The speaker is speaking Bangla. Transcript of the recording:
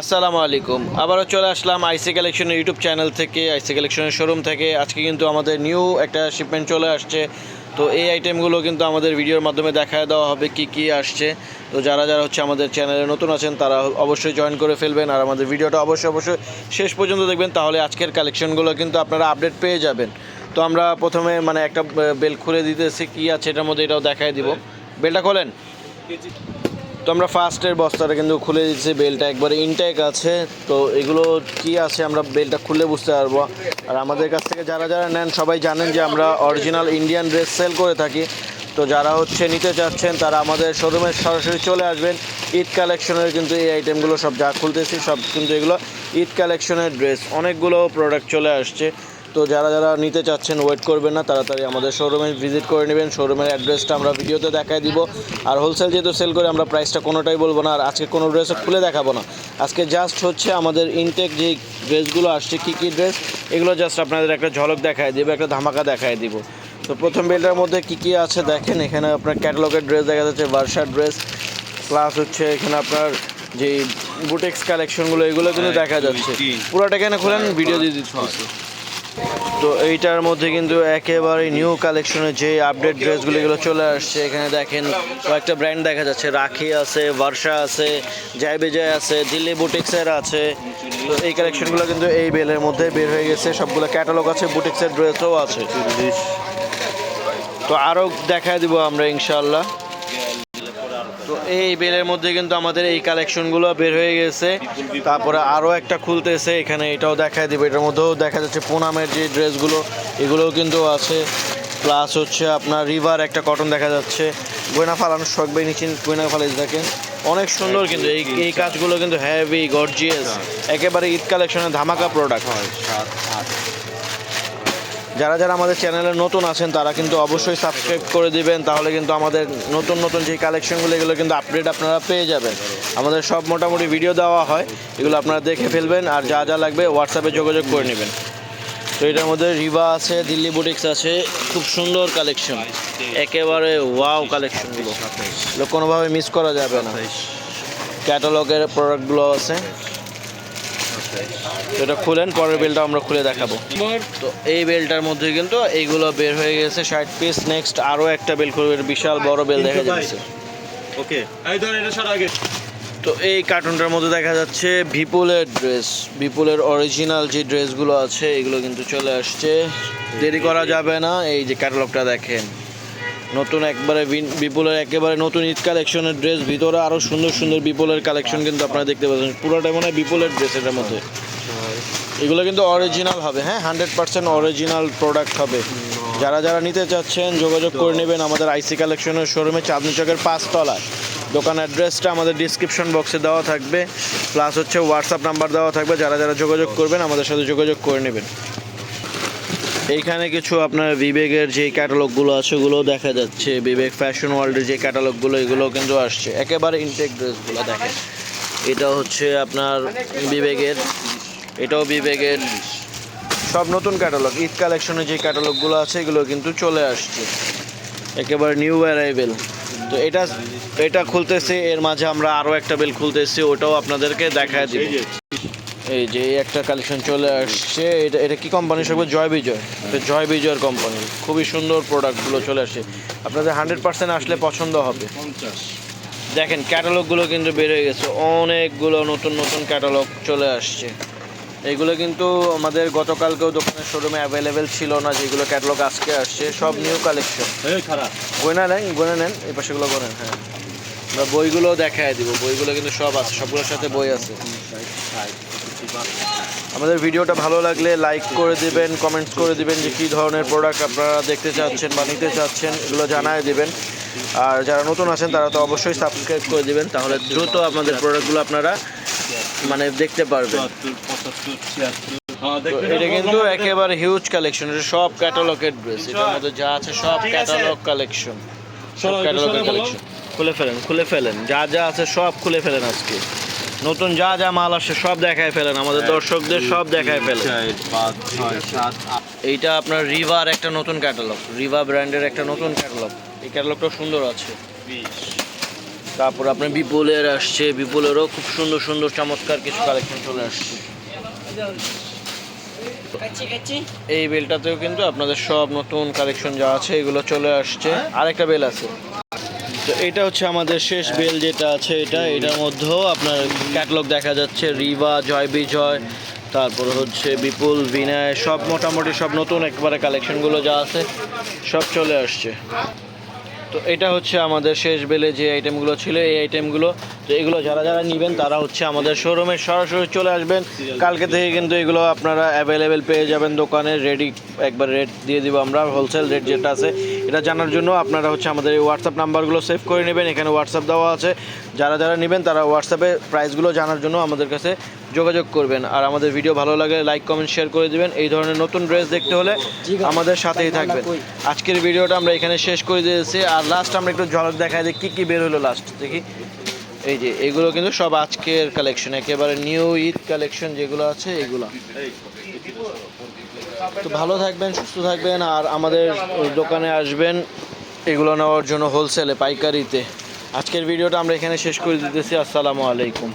আসসালামু আলাইকুম। আবারও চলে আসলাম আইসি কালেকশনের ইউটিউব চ্যানেল থেকে আইসি কালেকশনের শোরুম থেকে। আজকে কিন্তু আমাদের নিউ একটা শিপমেন্ট চলে আসছে। তো এই আইটেমগুলো কিন্তু আমাদের ভিডিওর মাধ্যমে দেখায় দেওয়া হবে কি কি আসছে। তো যারা যারা হচ্ছে আমাদের চ্যানেলে নতুন আছেন, তারা অবশ্যই জয়েন করে ফেলবেন। আর আমাদের ভিডিওটা অবশ্যই অবশ্যই শেষ পর্যন্ত দেখবেন, তাহলে আজকের কালেকশনগুলো কিন্তু আপনারা আপডেট পেয়ে যাবেন। তো আমরা প্রথমে মানে একটা বেল খুলে দিতেছি, কি আছে এটার মধ্যে এটাও দেখায় দিব। বেলটা খোলেন। তো আমরা ফার্স্টের বস্তাটা কিন্তু খুলে দিচ্ছি, বেলটা একবারে ইনটেক আছে। তো এগুলো কি আছে আমরা বেলটা খুলে বুঝতে পারব। আর আমাদের কাছ থেকে যারা যারা নেন সবাই জানেন যে আমরা অরিজিনাল ইন্ডিয়ান ড্রেস সেল করে থাকি। তো যারা হচ্ছে নিতে চাচ্ছেন, তারা আমাদের শোরুমে সরাসরি চলে আসবেন। ঈদ কালেকশনের কিন্তু এই আইটেমগুলো সব যা খুলতেছি, সব কিন্তু এগুলো ঈদ কালেকশনের ড্রেস অনেকগুলো প্রোডাক্ট চলে আসছে। তো যারা যারা নিতে চাচ্ছেন ওয়েট করবেন না তাড়াতাড়ি আমাদের শোরুমে ভিজিট করে নেবেন। শোরুমের অ্যাড্রেসটা আমরা ভিডিওতে দেখায় দিব। আর হোলসেল যেহেতু সেল করে আমরা প্রাইসটা কোনোটাই বলব না। আর আজকে কোনো ড্রেস খুলে দেখাবো না। আজকে জাস্ট হচ্ছে আমাদের ইনটেক যে ড্রেসগুলো আসছে কী কী ড্রেস এগুলো জাস্ট আপনাদের একটা ঝলক দেখায় দিব একটা ধামাকা দেখায় দিব। তো প্রথম বেলটার মধ্যে কী কী আছে দেখেন। এখানে আপনার ক্যাটালগের ড্রেস দেখা যাচ্ছে ভার্সার ড্রেস প্লাস হচ্ছে এখানে আপনার যে বুটেক্স কালেকশনগুলো এগুলো কিন্তু দেখা যাচ্ছে। পুরোটা এখানে খুলেন ভিডিও দিয়ে দিচ্ছি। তো এইটার মধ্যে কিন্তু একেবারে নিউ কালেকশনের যে আপডেট ড্রেসগুলো এগুলো চলে আসছে। এখানে দেখেন কয়েকটা ব্র্যান্ড দেখা যাচ্ছে। রাখি আছে বর্ষা আছে জয় বিজয় আছে দিল্লি বুটিক্সের আছে। তো এই কালেকশনগুলো কিন্তু এই বেলের মধ্যে বের হয়ে গেছে। সবগুলো ক্যাটালগ আছে বুটিক্সের ড্রেসও আছে। তো আরও দেখায় দিব আমরা ইনশাল্লাহ তো এই বেলের মধ্যে কিন্তু আমাদের এই কালেকশনগুলো বের হয়ে গেছে। তারপরে আরও একটা খুলতেছে এখানে এটাও দেখায় দিবে। এটার মধ্যেও দেখা যাচ্ছে পুনামের যে ড্রেসগুলো এগুলোও কিন্তু আছে। প্লাস হচ্ছে আপনার রিভার একটা কটন দেখা যাচ্ছে। গয়না ফালানোর শখ বাই নিচ্ছেন গয়না ফালাই দেখেন। অনেক সুন্দর কিন্তু এই এই কাজগুলো কিন্তু হ্যাভি গর্জিয়াস একেবারে ঈদ কালেকশনের ধামাকা প্রোডাক্ট হয় যারা যারা আমাদের চ্যানেলে নতুন আছেন, তারা কিন্তু অবশ্যই সাবস্ক্রাইব করে দিবেন, তাহলে কিন্তু আমাদের নতুন নতুন যে কালেকশনগুলো এগুলো কিন্তু আপডেট আপনারা পেয়ে যাবেন। আমাদের সব মোটামুটি ভিডিও দেওয়া হয়, এগুলো আপনারা দেখে ফেলবেন, আর যা যা লাগবে হোয়াটসঅ্যাপে যোগাযোগ করে নেবেন। তো এটার মধ্যে রিবা আছে দিল্লি বুটিক্স আছে, খুব সুন্দর কালেকশন একেবারে ওয়াও কালেকশনগুলো কোনোভাবে মিস করা যাবে না। ক্যাটালগের প্রোডাক্টগুলো আছে। এটা খুলেন পরের বেলটা আমরা খুলে দেখাবো। তো এই বেলটার মধ্যে কিন্তু এইগুলো বের হয়ে গেছে ষাট পিস নেক্সট আরও একটা বেল খুলবে বিশাল বড় বেল দেখা যাচ্ছে। ওকে এই ধর এটা সর আগে। তো এই কার্টুনটার মধ্যে দেখা যাচ্ছে বিপুলের ড্রেস বিপুলের অরিজিনাল যে ড্রেসগুলো আছে এগুলো কিন্তু চলে আসছে। দেরি করা যাবে না এই যে ক্যাটালগটা দেখেন। নতুন একবারে বিপুলের একেবারে নতুন ঈদ কালেকশনের ড্রেস ভিতরে আরও সুন্দর সুন্দর বিপুলের কালেকশন কিন্তু আপনারা দেখতে পাচ্ছেন। পুরোটাই মনে হয় বিপুলের ড্রেস এটার মধ্যে। এগুলো কিন্তু অরিজিনাল হবে হ্যাঁ? হান্ড্রেড পার্সেন্ট অরিজিনাল প্রোডাক্ট হবে। যারা যারা নিতে চাচ্ছেন, যোগাযোগ করে নেবেন আমাদের আইসি কালেকশনের শোরুমে চাঁদনি চকের পাঁচতলায়। দোকান অ্যাড্রেসটা আমাদের ডিসক্রিপশন বক্সে দেওয়া থাকবে। প্লাস হচ্ছে হোয়াটসঅ্যাপ নাম্বার দেওয়া থাকবে। যারা যারা যোগাযোগ করবেন, আমাদের সাথে যোগাযোগ করে নেবেন। এইখানে কিছু আপনার বিবেকের যে ক্যাটালগুলো আছে, ওগুলোও দেখা যাচ্ছে। বিবেক ফ্যাশন ওয়ার্ল্ডের যে ক্যাটালগুলো এগুলো কিন্তু আসছে। একেবারে ইনটেক ড্রেসগুলো দেখেন। এটা হচ্ছে আপনার বিবেকের, এটাও বিবেকের। সব নতুন ক্যাটালগ ঈদ কালেকশনে যে ক্যাটালগুলো আছে, এগুলো কিন্তু চলে আসছে। একেবারে নিউ অ্যারাইভেল তো এটা এটা খুলতেছে, এর মাঝে আমরা আরও একটা বেল খুলতেছি, ওটাও আপনাদেরকে দেখায় দিব। এই যে একটা কালেকশন চলে আসছে এটা এটা কি কোম্পানি সব জয় বিজয়? এটা জয় বিজয়ের কোম্পানি খুবই সুন্দর প্রোডাক্টগুলো চলে আসে। আপনাদের হান্ড্রেড পার্সেন্ট আসলে পছন্দ হবে। পঞ্চাশ। দেখেন ক্যাটালগুলো কিন্তু বেড়ে গেছে। অনেকগুলো নতুন নতুন ক্যাটালগ চলে আসছে। এগুলো কিন্তু আমাদের গতকালকেও দোকানের শোরুমে অ্যাভেলেবেল ছিল না যেগুলো ক্যাটালগ আজকে আসছে। সব নিউ কালেকশন গয়না নেন গয়না নেন। এই পাশেগুলো করেন হ্যাঁ। আমরা বইগুলো দেখায় দিব। বইগুলো কিন্তু সব আছে সবগুলোর সাথে বই আছে। আমাদের ভিডিওটা ভালো লাগলে লাইক করে দিবেন কমেন্টস করে দিবেন যে কী ধরনের প্রোডাক্ট আপনারা দেখতে চাচ্ছেন বা নিতে চাচ্ছেন এগুলো জানায় দিবেন। আর যারা নতুন আছেন তারা তো অবশ্যই সাবস্ক্রাইব করে দিবেন তাহলে দ্রুত আমাদের প্রোডাক্টগুলো আপনারা মানে দেখতে পারবেন। এটা কিন্তু একেবারে হিউজ কালেকশন এটা সব ক্যাটালগের ড্রেস এটার মধ্যে যা আছে সব ক্যাটালগ কালেকশন সব ক্যাটালগের কালেকশন খুলে ফেলেন খুলে ফেলেন যা যা আছে সব খুলে ফেলেন আজকে। নতুন যা যা মাল আসছে সব দেখায় ফেলেন আমাদের দর্শকদের সব দেখায় ফেলেন। এইটা আপনার রিভার একটা নতুন ক্যাটালগ রিভা ব্র্যান্ডের একটা নতুন ক্যাটালগ এই ক্যাটালগটাও সুন্দর আছে। তারপর আপনার বিপুলের আসছে বিপুলেরও খুব সুন্দর সুন্দর চমৎকার কিছু কালেকশন চলে আসছে। এই বেলটাতেও কিন্তু আপনাদের সব নতুন কালেকশন যা আছে এগুলো চলে আসছে। আরেকটা বেল আছে। তো এটা হচ্ছে আমাদের শেষ বেল যেটা আছে এটা। এটার মধ্যেও আপনার ক্যাটলগ দেখা যাচ্ছে রিভা জয় বিজয়, তারপর হচ্ছে বিপুল, বিনয়, সব মোটামুটি সব নতুন একবারে কালেকশনগুলো যা আছে, সব চলে আসছে। তো এটা হচ্ছে আমাদের শেষ বেলে যে আইটেমগুলো ছিল, এই আইটেমগুলো তো এগুলো যারা যারা নেবেন, তারা হচ্ছে আমাদের শোরুমে সরাসরি চলে আসবেন। কালকে থেকে কিন্তু এগুলো আপনারা অ্যাভেলেবেল পেয়ে যাবেন দোকানে রেডি একবার রেট দিয়ে দিব আমরা হোলসেল রেট যেটা আছে। এটা জানার জন্য আপনারা হচ্ছে আমাদের এই হোয়াটসঅ্যাপ নাম্বারগুলো সেভ করে নেবেন, এখানে হোয়াটসঅ্যাপ দেওয়া আছে। যারা যারা নেবেন, তারা হোয়াটসঅ্যাপে প্রাইসগুলো জানার জন্য আমাদের কাছে যোগাযোগ করবেন। আর আমাদের ভিডিও ভালো লাগে লাইক কমেন্ট শেয়ার করে দিবেন। এই ধরনের নতুন ড্রেস দেখতে হলে আমাদের সাথেই থাকবেন। আজকের ভিডিওটা আমরা এখানে শেষ করে দিয়েছি। আর লাস্ট আমরা একটু ঝলক দেখাই দিই কী কী বের হলো লাস্ট দেখি। এই যে, এগুলো কিন্তু সব আজকের কালেকশন একেবারে নিউ ঈদ কালেকশন যেগুলো আছে, এগুলো। তো ভালো থাকবেন, সুস্থ থাকবেন, আর আমাদের দোকানে আসবেন, এগুলো নেওয়ার জন্য হোলসেলে পাইকারিতে। আজকের ভিডিওটা আমরা এখানে শেষ করে দিতেছি, আসসালামু আলাইকুম।